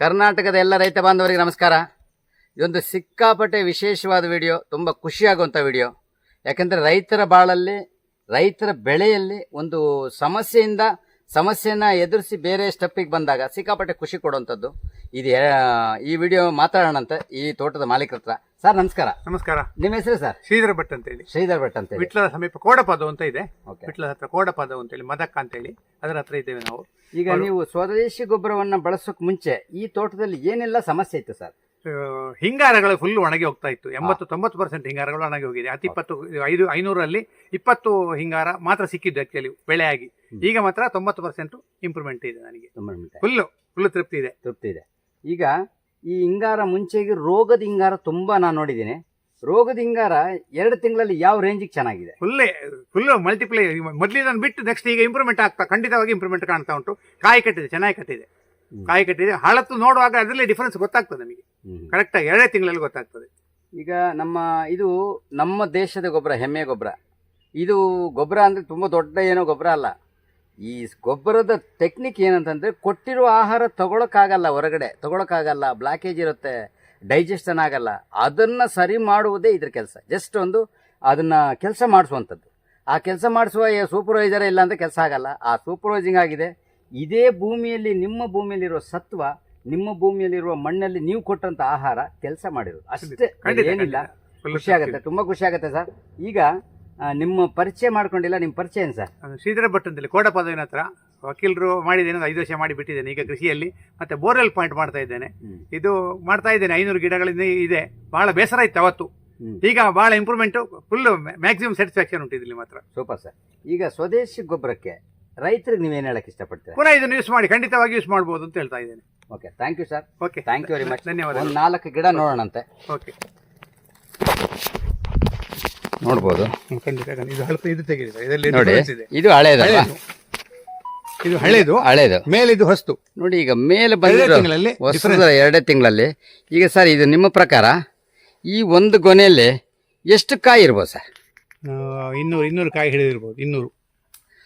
ಕರ್ನಾಟಕದ ಎಲ್ಲ ರೈತ ಬಾಂಧವರಿಗೆ ನಮಸ್ಕಾರ. ಇದೊಂದು ಸಿಕ್ಕಾಪಟ್ಟೆ ವಿಶೇಷವಾದ ವಿಡಿಯೋ, ತುಂಬ ಖುಷಿಯಾಗುವಂಥ ವಿಡಿಯೋ. ಯಾಕೆಂದರೆ ರೈತರ ಬಾಳಲ್ಲಿ, ರೈತರ ಬೆಳೆಯಲ್ಲಿ ಒಂದು ಸಮಸ್ಯೆಯಿಂದ, ಸಮಸ್ಯೆನ ಎದುರಿಸಿ ಬೇರೆ ಸ್ಟೆಪ್ಪಿಗೆ ಬಂದಾಗ ಸಿಕ್ಕಾಪಟ್ಟೆ ಖುಷಿ ಕೊಡುವಂಥದ್ದು. ಇದು ಈ ವಿಡಿಯೋ ಮಾತಾಡೋಣಂತೆ ಈ ತೋಟದ ಮಾಲೀಕರ ಹತ್ರ. ಸರ್ ನಮಸ್ಕಾರ. ನಮಸ್ಕಾರ. ನಿಮ್ಮ ಹೆಸರು ಸರ್? ಶ್ರೀಧರ ಭಟ್ ಅಂತ ಹೇಳಿ ಶ್ರೀಧರ್ ಭಟ್ ಅಂತ ಹೇಳಿ ವಿಟ್ಲದ ಸಮೀಪ ಕೋಡಪದ ಅಂತ ಇದೆ. ವಿಟ್ಲದ ಹತ್ರ ಕೋಡಪದ ಅಂತ ಹೇಳಿ ಮದಕ್ಕ ಅಂತ ಹೇಳಿ ಅದರ ಹತ್ರ ಇದ್ದೇವೆ ನಾವು. ಈಗ ನೀವು ಸ್ವದೇಶಿ ಗೊಬ್ಬರವನ್ನು ಬಳಸೋಕೆ ಮುಂಚೆ ಈ ತೋಟದಲ್ಲಿ ಏನೆಲ್ಲ ಸಮಸ್ಯೆ ಇತ್ತು ಸರ್? ಆ, ಹಿಂಗಾರಗಳು ಫುಲ್ ಒಣಗಿ ಹೋಗ್ತಾ ಇತ್ತು. ಎಂಬತ್ತು ತೊಂಬತ್ತು ಪರ್ಸೆಂಟ್ ಹಿಂಗಾರಗಳು ಒಣಗಿ ಹೋಗಿದೆ. ಅತಿ ಇಪ್ಪತ್ತು ಐದು ಐನೂರಲ್ಲಿ ಇಪ್ಪತ್ತು ಹಿಂಗಾರ ಮಾತ್ರ ಸಿಕ್ಕಿದ್ದು ಆಕ್ಚುಲಿ ಬೆಳೆಯಾಗಿ. ಈಗ ಮಾತ್ರ ತೊಂಬತ್ತು ಪರ್ಸೆಂಟ್ ಇಂಪ್ರೂವ್ಮೆಂಟ್ ಇದೆ ನನಗೆ. ಫುಲ್ಲು ನಿಮಿಷ. ಫುಲ್ ಫುಲ್ ತೃಪ್ತಿ ಇದೆ. ತೃಪ್ತಿ ಇದೆ. ಈಗ ಈ ಹಿಂಗಾರ ಮುಂಚೆಗೆ ರೋಗದ ಹಿಂಗಾರ ತುಂಬಾ ನಾನು ನೋಡಿದ್ದೀನಿ. ರೋಗದ ಹಿಂಗಾರ ಎರಡು ತಿಂಗಳಲ್ಲಿ ಯಾವ ರೇಂಜಿಗೆ ಚೆನ್ನಾಗಿದೆ? ಫುಲ್ಲೇ ಫುಲ್ ಮಲ್ಟಿಪ್ಲೈ ಮೊದಲಿನ ಬಿಟ್ಟು ನೆಕ್ಸ್ಟ್ ಈಗ ಇಂಪ್ರೂವ್ಮೆಂಟ್ ಆಗ್ತಾ ಖಂಡಿತವಾಗಿ ಇಂಪ್ರೂವ್ಮೆಂಟ್ ಕಾಣ್ತಾ ಉಂಟು. ಕಾಯಿ ಕಟ್ಟಿದೆ ಚೆನ್ನಾಗಿ ಕಟ್ಟಿದೆ. ಕಾಯಿ ಕಟ್ಟಿದೆ. ಹಳತ್ತು ನೋಡುವಾಗ ಅದರಲ್ಲಿ ಡಿಫರೆನ್ಸ್ ಗೊತ್ತಾಗ್ತದೆ ನಮಗೆ. ಕರೆಕ್ಟಾಗಿ ಎರಡೇ ತಿಂಗಳಲ್ಲಿ ಗೊತ್ತಾಗ್ತದೆ. ಈಗ ನಮ್ಮ ಇದು ನಮ್ಮ ದೇಶದ ಗೊಬ್ಬರ ಹೆಮ್ಮೆ ಗೊಬ್ಬರ. ಇದು ಗೊಬ್ಬರ ಅಂದ್ರೆ ತುಂಬಾ ದೊಡ್ಡ ಏನೋ ಗೊಬ್ಬರ ಅಲ್ಲ. ಈ ಗೊಬ್ಬರದ ಟೆಕ್ನಿಕ್ ಏನಂತಂದ್ರೆ ಕೊಟ್ಟಿರುವ ಆಹಾರ ತಗೊಳಕ್ಕಾಗಲ್ಲ ಹೊರಗಡೆ ತಗೊಳಕ್ಕಾಗಲ್ಲ ಬ್ಲಾಕೇಜ್ ಇರುತ್ತೆ ಡೈಜೆಷನ್ ಆಗಲ್ಲ. ಅದನ್ನ ಸರಿ ಮಾಡುವುದೇ ಇದ್ರ ಕೆಲಸ. ಜಸ್ಟ್ ಒಂದು ಅದನ್ನ ಕೆಲಸ ಮಾಡಿಸುವಂಥದ್ದು. ಆ ಕೆಲಸ ಮಾಡಿಸುವ ಸೂಪರ್ವೈಸರ್ ಇಲ್ಲ ಅಂದರೆ ಕೆಲಸ ಆಗಲ್ಲ. ಆ ಸೂಪರ್ವೈಸಿಂಗ್ ಆಗಿದೆ. ಇದೇ ಭೂಮಿಯಲ್ಲಿ ನಿಮ್ಮ ಭೂಮಿಯಲ್ಲಿರುವ ಸತ್ವ ನಿಮ್ಮ ಭೂಮಿಯಲ್ಲಿರುವ ಮಣ್ಣಲ್ಲಿ ನೀವು ಕೊಟ್ಟಂತ ಆಹಾರ ಕೆಲಸ ಮಾಡಿರೋದು. ಅಷ್ಟೇ. ಏನಿಲ್ಲ. ಖುಷಿ ಆಗುತ್ತೆ. ತುಂಬಾ ಖುಷಿ ಆಗುತ್ತೆ ಸರ್. ಈಗ ನಿಮ್ಮ ಪರಿಚಯ ಮಾಡ್ಕೊಂಡಿಲ್ಲ ನಿಮ್ಮ ಪರಿಚಯ ಏನು ಸರ್? ಶ್ರೀಧರ ಭಟ್ ಅಂತೇಳಿ ಕೋಡಪದವಿನ ಹತ್ರ ವಕೀಲರು ಮಾಡಿದ್ದೇನೆ ಒಂದು ಐದು ವರ್ಷ ಮಾಡಿ ಬಿಟ್ಟಿದ್ದೇನೆ ಈಗ ಕೃಷಿಯಲ್ಲಿ ಮತ್ತೆ ಬೋರ್ವೆಲ್ ಪಾಯಿಂಟ್ ಮಾಡ್ತಾ ಇದ್ದೇನೆ. ಇದು ಮಾಡ್ತಾ ಇದ್ದೇನೆ ಐನೂರು ಗಿಡಗಳಿಂದ ಇದೆ ಬಹಳ ಬೇಸರ ಇತ್ತು ಅವತ್ತು. ಈಗ ಬಹಳ ಇಂಪ್ರೂವ್ಮೆಂಟ್ ಫುಲ್ ಮ್ಯಾಕ್ಸಿಮಮ್ ಸ್ಯಾಟಿಸ್ಫ್ಯಾಕ್ಷನ್ ಉಂಟು ಇಲ್ಲಿ ಮಾತ್ರ. Super sir. ಈಗ ಸ್ವದೇಶಿ ಗೊಬ್ಬರಕ್ಕೆ ರೈತರಿಗೆ ನೀವೇನು ಹೇಳಕ್ ಇಷ್ಟಪಡ್ತೀರಾ? ಪುನಃ ಇದನ್ನು ಯೂಸ್ ಮಾಡಿ ಖಂಡಿತವಾಗಿ ಯೂಸ್ ಮಾಡ್ಬೋದು ಅಂತ ಹೇಳ್ತಾ ಇದ್ದೇನೆ. Okay thank you sir okay thank you very much ಧನ್ಯವಾದ ನಾಲ್ಕು ಗಿಡ ನೋಡೋಣಂತೆ. ಓಕೆ ನೋಡ್ಬೋದು. ಖಂಡಿತ ಖಂಡಿತ. ಇದು ಹಳತು ಇದು ತೆಗೆದಿದೆ. ಇದರಲ್ಲಿ ನೋಡಿ difference ಇದೆ ಇದು ಹಳೇದಲ್ವಾ ಹಳೇದು. ಇದು ಹಳೇದು. ಹಳೇದು. ಮೇಲೆ ಇದು ಹೊಸ್ತು. ನೋಡಿ ಈಗ ಮೇಲೆ ಎರಡೇ ಬಂದಿರೋ ತಿಂಗಳಲ್ಲಿ ವರ್ಷದ ಎರಡೇ ತಿಂಗಳಲ್ಲಿ. ಈಗ ಸರ್ ಇದು ನಿಮ್ಮ ಪ್ರಕಾರ ಈ ಒಂದು ಗೊನೆಯಲ್ಲಿ ಎಷ್ಟು ಕಾಯಿ ಇರ್ಬೋದು ಸರ್? ಆ, ಇನ್ನೂರು ಇನ್ನೂರು ಕಾಯಿ ಹಿಡಿದಿರ್ಬೋದು ಇನ್ನೂರು.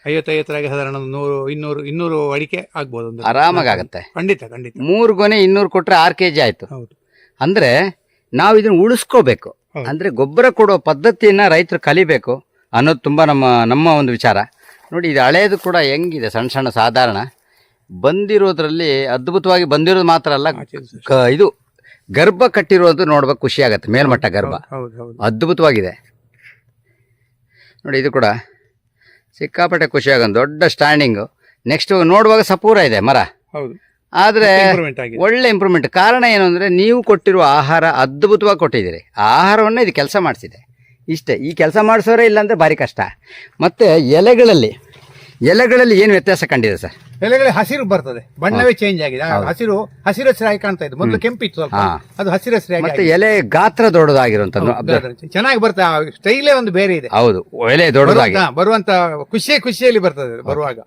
ಐವತ್ತೈವತ್ತರಾಗಿ ಸಾಧಾರಣ ಒಂದು ನೂರು ಇನ್ನೂರು ಇನ್ನೂರು ಅಡಿಕೆ ಆಗ್ಬೋದು ಒಂದು. ಆರಾಮಾಗಿ ಆಗುತ್ತೆ. ಖಂಡಿತ ಖಂಡಿತ. ಮೂರು ಗೊನೆ ಇನ್ನೂರು ಕೊಟ್ಟರೆ ಆರು ಕೆ ಜಿ ಆಯಿತು. ಹೌದು. ಅಂದ್ರೆ ನಾವು ಇದನ್ನ ಉಳಿಸ್ಕೋಬೇಕು. ಅಂದ್ರೆ ಗೊಬ್ಬರ ಕೊಡೋ ಪದ್ಧತಿಯನ್ನ ರೈತರು ಕಲಿಬೇಕು ಅನ್ನೋದು ತುಂಬಾ ನಮ್ಮ ನಮ್ಮ ಒಂದು ವಿಚಾರ. ನೋಡಿ ಇದು ಹಳೇದು ಕೂಡ ಹೆಂಗಿದೆ ಸಣ್ಣ ಸಣ್ಣ ಸಾಧಾರಣ. ಬಂದಿರೋದ್ರಲ್ಲಿ ಅದ್ಭುತವಾಗಿ ಬಂದಿರೋದು ಮಾತ್ರ ಅಲ್ಲ ಇದು ಗರ್ಭ ಕಟ್ಟಿರೋದು ನೋಡ್ಬೇಕು ಖುಷಿ ಆಗತ್ತೆ ಮೇಲ್ಮಟ್ಟ ಗರ್ಭ. ಅದ್ಭುತವಾಗಿದೆ. ನೋಡಿ ಇದು ಕೂಡ ಸಿಕ್ಕಾಪಟ್ಟೆ ಖುಷಿ ಆಗೋದು ದೊಡ್ಡ ಸ್ಟ್ಯಾಂಡಿಂಗು ನೆಕ್ಸ್ಟ್ ನೋಡುವಾಗ ಸಪೂರ ಇದೆ ಮರ. ಹೌದು. ಆದರೆ ಒಳ್ಳೆ ಇಂಪ್ರೂವ್ಮೆಂಟ್ ಕಾರಣ ಏನು ಅಂದರೆ ನೀವು ಕೊಟ್ಟಿರುವ ಆಹಾರ ಅದ್ಭುತವಾಗಿ ಕೊಟ್ಟಿದ್ದೀರಿ. ಆ ಆಹಾರವನ್ನು ಇದು ಕೆಲಸ ಮಾಡಿಸಿದೆ. ಇಷ್ಟೇ. ಈ ಕೆಲಸ ಮಾಡಿಸೋರೇ ಇಲ್ಲಾಂದ್ರೆ ಭಾರಿ ಕಷ್ಟ. ಮತ್ತೆ ಎಲೆಗಳಲ್ಲಿ ಎಲೆಗಳಲ್ಲಿ ಏನು ವ್ಯತ್ಯಾಸ ಕಂಡಿದೆ ಸರ್? ಎಲೆಗಳಲ್ಲಿ ಹಸಿರು ಬರ್ತದೆ. ಬಣ್ಣವೇ ಚೇಂಜ್ ಆಗಿದೆ. ಹಸಿರು ಹಸಿರು ಹಸಿರಾಗಿ ಕಾಣ್ತಾ ಇದೆ. ಮೊದಲು ಕೆಂಪಿತ್ತು ಸ್ವಲ್ಪ. ಅದು ಹಸಿರು ಹಸಿರಾಗಿ ಮತ್ತೆ ಎಲೆ ಗಾತ್ರ ದೊಡ್ಡದಾಗಿರುವಂಥದ್ದು. ಆಗಿದೆ. ಚೆನ್ನಾಗಿ ಬರ್ತದೆ. ಸ್ಟೈಲೇ ಒಂದು ಬೇರೆ ಇದೆ. ಹೌದು. ಎಲೆ ದೊಡ್ಡದಾಗಿ. ಬರುವಂತ- ಬರುವಂತ ಖುಷಿಯೇ ಖುಷಿಯಲ್ಲಿ ಬರ್ತದೆ ಬರುವಾಗ.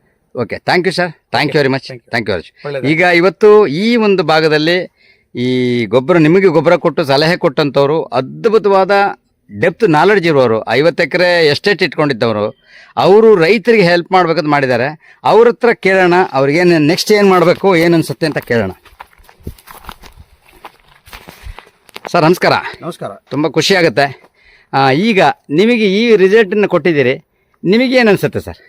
Okay thank you sir thank you very much thank you very much ಈಗ ಇವತ್ತು ಈ ಒಂದು ಭಾಗದಲ್ಲಿ ಈ ಗೊಬ್ಬರ ನಿಮಗೆ ಗೊಬ್ಬರ ಕೊಟ್ಟು ಸಲಹೆ ಕೊಟ್ಟಂಥವ್ರು ಅದ್ಭುತವಾದ ಡೆಪ್ತ್ ನಾಲೆಡ್ಜ್ ಇರುವವರು. ಐವತ್ತು ಎಕರೆ ಎಸ್ಟೇಟ್ ಇಟ್ಕೊಂಡಿದ್ದವರು. ಅವರು ರೈತರಿಗೆ ಹೆಲ್ಪ್ ಮಾಡ್ಬೇಕಂತ ಮಾಡಿದ್ದಾರೆ. ಅವ್ರ ಹತ್ರ ಕೇಳೋಣ. ಅವ್ರಿಗೇನು ನೆಕ್ಸ್ಟ್ ಏನು ಮಾಡಬೇಕು ಏನು ಅನ್ಸುತ್ತೆ ಅಂತ ಕೇಳೋಣ. ಸರ್ ನಮಸ್ಕಾರ. ನಮಸ್ಕಾರ. ತುಂಬ ಖುಷಿ ಆಗುತ್ತೆ. ಈಗ ನಿಮಗೆ ಈ ರಿಸಲ್ಟನ್ನು ಕೊಟ್ಟಿದ್ದೀರಿ. ನಿಮಗೇನು ಅನಿಸುತ್ತೆ ಸರ್?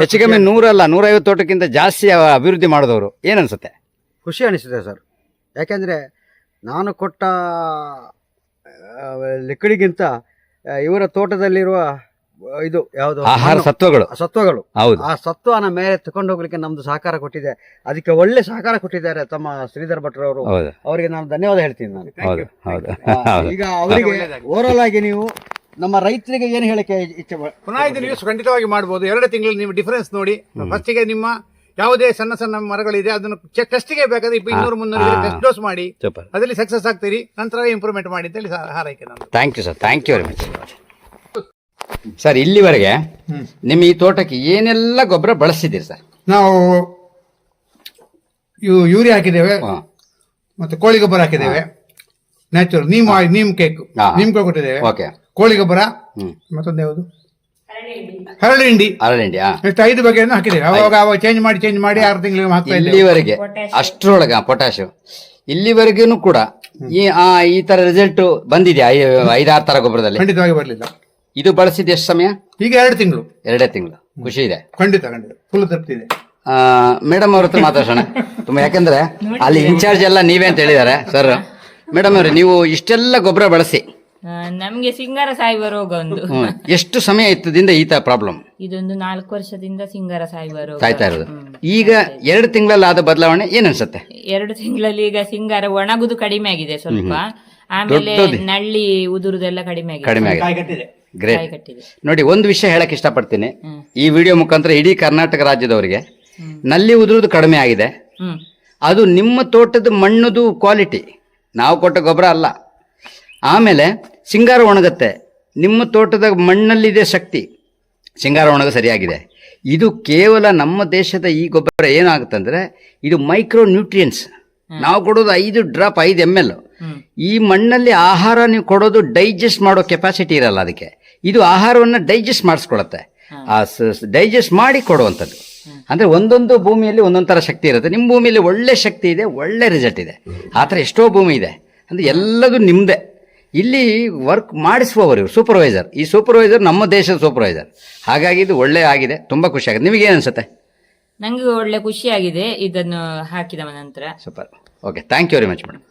ಹೆಚ್ಚು ಕಮ್ಮಿ ನೂರಲ್ಲ ನೂರೈವತ್ತು ತೋಟಕ್ಕಿಂತ ಜಾಸ್ತಿ ಅಭಿವೃದ್ಧಿ ಮಾಡಿದವರು. ಏನನ್ಸುತ್ತೆ ಖುಷಿ ಅನಿಸುತ್ತೆ ಸರ್. ಯಾಕೆಂದರೆ ನಾನು ಕೊಟ್ಟ ಲೆಕ್ಕಡಿಗಿಂತ ಇವರ ತೋಟದಲ್ಲಿರುವ ಇದು ಯಾವುದು? ಆಹಾರ ಸತ್ವಗಳು. ಆ ಸತ್ವಗಳು. ಹೌದು. ಆ ಸತ್ವನ ಮೇಲೆ ತಗೊಂಡು ಹೋಗ್ಲಿಕ್ಕೆ ನಮ್ದು ಸಹಕಾರ ಕೊಟ್ಟಿದೆ. ಅದಕ್ಕೆ ಒಳ್ಳೆ ಸಹಕಾರ ಕೊಟ್ಟಿದ್ದಾರೆ ತಮ್ಮ ಶ್ರೀಧರ್ ಭಟ್ರವರು ಅವರಿಗೆ ನಾನು ಧನ್ಯವಾದ ಹೇಳ್ತೀನಿ ನಾನು. ಈಗ ಅವರಿಗೆ ಓರಲ್ ಆಗಿ ನೀವು ನಮ್ಮ ರೈತರಿಗೆ ಏನು ಹೇಳಕ್ಕೆ ಇಚ್ಛೆ ಪುನಃ ಇದನ್ನು ನೀವು ಖಂಡಿತವಾಗಿ ಮಾಡಬಹುದು ಎರಡು ತಿಂಗಳಲ್ಲಿ ನೀವು ಡಿಫರೆನ್ಸ್ ನೋಡಿ. ಫಸ್ಟಿಗೆ ನಿಮ್ಮ ಯಾವುದೇ ಸಣ್ಣ ಸಣ್ಣ ಮರಗಳಿದೆ ಅದನ್ನು ಟೆಸ್ಟಿಗೆ ಬೇಕಾದ್ರೆ ಇಪ್ಪ ಇನ್ನೂರು ಮುನ್ನೂರು. ಟೆಸ್ಟ್ ಡೋಸ್ ಮಾಡಿ. ಅದರಲ್ಲಿ ಸಕ್ಸಸ್ ಆಗ್ತೀರಿ. ನಂತರ ಇಂಪ್ರೂವ್ಮೆಂಟ್ ಮಾಡಿ ಅಂತ ಹೇಳಿ ಹಾರೈಕೆ ನಾನು thank you sir thank you very much sir ಇಲ್ಲಿವರೆಗೆ ನಿಮ್ಮ ಈ ತೋಟಕ್ಕೆ ಏನೆಲ್ಲ ಗೊಬ್ಬರ ಬಳಸಿದ್ದೀರಿ ಸರ್ ನಾವು ಯೂರಿಯಾ ಹಾಕಿದ್ದೇವೆ. ಮತ್ತೆ ಕೋಳಿ ಗೊಬ್ಬರ ಹಾಕಿದ್ದೇವೆ. Natural neem oil neem cake ಹಾ. ನೀಮ್ ಕೇಕ್ ಕೊಟ್ಟಿದ್ದೇವೆ. ಓಕೆ. ಕೋಳಿ ಗೊಬ್ಬರ? ಹ್ಮ್. ಮತ್ತೊಂದು ಯಾವುದು? ಹರಳು ಹಿಂಡಿ. ಅರಳಿಂಡಿ ಹಾ. ಐದು ಬಗೆಯನ್ನು ಹಾಕಿದ್ದೇವೆ. ಅವಾಗ ಅವಾಗ ಚೇಂಜ್ ಮಾಡಿ ಚೇಂಜ್ ಮಾಡಿ ಆರು ತಿಂಗಳಿಗೆ ಹಾಕ್ತಾ ಇದ್ದೇವೆ. ಇಲ್ಲಿವರೆಗೆ ಅಷ್ಟರೊಳಗ ಪೊಟ್ಯಾಶ್ ಇಲ್ಲಿವರೆಗೂ ಕೂಡ ಈ ಆ ಈ ತರ ರಿಸಲ್ಟ್ ಬಂದಿದೆ ಐದಾರು ತರ ಗೊಬ್ಬರದಲ್ಲಿ. ಖಂಡಿತವಾಗಿ ಬರಲಿಲ್ಲ. ಇದು ಬಳಸಿದ ಎಷ್ಟು ಸಮಯ? ಈಗ ಎರಡು ತಿಂಗಳು. ಎರಡೇ ತಿಂಗಳು. ಖುಷಿ ಇದೆ. ಖಂಡಿತ ಖಂಡಿತ. ಫುಲ್ ತೃಪ್ತಿ ಇದೆ. ಮೇಡಮ್ ಅವ್ರ ಹತ್ರ ಮಾತಾಡೋಣ ತುಂಬಾ ಯಾಕಂದ್ರೆ ಅಲ್ಲಿ ಇನ್ಚಾರ್ಜ್ ಎಲ್ಲ ನೀವೇ ಅಂತ ಹೇಳಿದ್ದಾರೆ ಸರ್ ಮೇಡಮ್ ಅವರೇ ನೀವು ಇಷ್ಟೆಲ್ಲ ಗೊಬ್ಬರ ಬಳಸಿ. ಆ, ನಮ್ಗೆ ಸಿಂಗಾರ ಸಾಯುವ ರೋಗ ಒಂದು. ಹ್ಮ್. ಎಷ್ಟು ಸಮಯ ಇತ್ತದಿಂದ ಈ ತರ ಪ್ರಾಬ್ಲಮ್ ಇದೊಂದು ನಾಲ್ಕು ವರ್ಷದಿಂದ ಸಿಂಗಾರ ಸಾಯುವ ರೋಗ. ಸಾಯ್ತಾ ಇರೋದು. ಈಗ ಎರಡು ತಿಂಗಳಲ್ಲಿ ಆದ ಬದಲಾವಣೆ ಏನ್ ಅನ್ಸುತ್ತೆ? ಎರಡು ತಿಂಗಳಲ್ಲಿ ಈಗ ಸಿಂಗಾರ ಒಣಗುದು ಕಡಿಮೆ ಆಗಿದೆ ಸ್ವಲ್ಪ. ಆಮೇಲೆ ನಳ್ಳಿ ಉದುರುದೆಲ್ಲ ಕಡಿಮೆ ಆಗಿದೆ. ಕಡಿಮೆ ಆಗಿದೆ. ಕಾಯಿ ಗ್ರೇಟ್ ಕಟ್ಟಿದೆ. ನೋಡಿ ಒಂದು ವಿಷಯ ಹೇಳಕ್ ಇಷ್ಟಪಡ್ತೀನಿ. ಈ ವಿಡಿಯೋ ಮುಖಾಂತರ ಇಡೀ ಕರ್ನಾಟಕ ರಾಜ್ಯದವರಿಗೆ ನಲ್ಲಿ ಉದುರುದು ಕಡಿಮೆ ಆಗಿದೆ. ಹ್ಮ್. ಅದು ನಿಮ್ಮ ತೋಟದ ಮಣ್ಣದು ಕ್ವಾಲಿಟಿ ನಾವು ಕೊಟ್ಟ ಗೊಬ್ಬರ ಅಲ್ಲ. ಆಮೇಲೆ ಸಿಂಗಾರ ಒಣಗುತ್ತೆ. ನಿಮ್ಮ ತೋಟದ ಮಣ್ಣಲ್ಲಿದೆ ಶಕ್ತಿ. ಸಿಂಗಾರ ಒಣಗ ಸರಿಯಾಗಿದೆ. ಇದು ಕೇವಲ ನಮ್ಮ ದೇಶದ ಈ ಗೊಬ್ಬರ ಏನಾಗುತ್ತಂದ್ರೆ ಇದು ಮೈಕ್ರೋ ನ್ಯೂಟ್ರಿಯನ್ಸ್ ನಾವು ಕೊಡೋದು ಐದು ಡ್ರಾಪ್ ಐದು ಎಂ ಎಲ್ ಈ ಮಣ್ಣಲ್ಲಿ ಆಹಾರ ನೀವು ಕೊಡೋದು ಡೈಜೆಸ್ಟ್ ಮಾಡೋ ಕೆಪಾಸಿಟಿ ಇರಲ್ಲ ಅದಕ್ಕೆ. ಇದು ಆಹಾರವನ್ನು ಡೈಜೆಸ್ಟ್ ಮಾಡಿಸ್ಕೊಳತ್ತೆ. ಆ ಡೈಜೆಸ್ಟ್ ಮಾಡಿ ಕೊಡುವಂಥದ್ದು. ಅಂದ್ರೆ ಒಂದೊಂದು ಭೂಮಿಯಲ್ಲಿ ಒಂದೊಂದು ಥರ ಶಕ್ತಿ ಇರುತ್ತೆ. ನಿಮ್ಮ ಭೂಮಿಯಲ್ಲಿ ಒಳ್ಳೆ ಶಕ್ತಿ ಇದೆ ಒಳ್ಳೆ ರಿಸಲ್ಟ್ ಇದೆ. ಆ ಥರ ಎಷ್ಟೋ ಭೂಮಿ ಇದೆ. ಅಂದ್ರೆ ಎಲ್ಲದೂ ನಿಮ್ಮದೇ ಇಲ್ಲಿ ವರ್ಕ್ ಮಾಡಿಸುವವರು ಇವರು ಸೂಪರ್ವೈಸರ್ ಈ ಸೂಪರ್ವೈಸರ್ ನಮ್ಮ ದೇಶದ ಸೂಪರ್ವೈಸರ್ ಹಾಗಾಗಿ ಇದು ಒಳ್ಳೆ ಆಗಿದೆ ತುಂಬ ಖುಷಿ ಆಗಿದೆ. ನಿಮಗೆ ಏನು ಅನ್ಸುತ್ತೆ? ನಂಗೆ ಒಳ್ಳೆ ಖುಷಿಯಾಗಿದೆ ಇದನ್ನು ಹಾಕಿದ ನಂತರ. Super okay thank you very much madam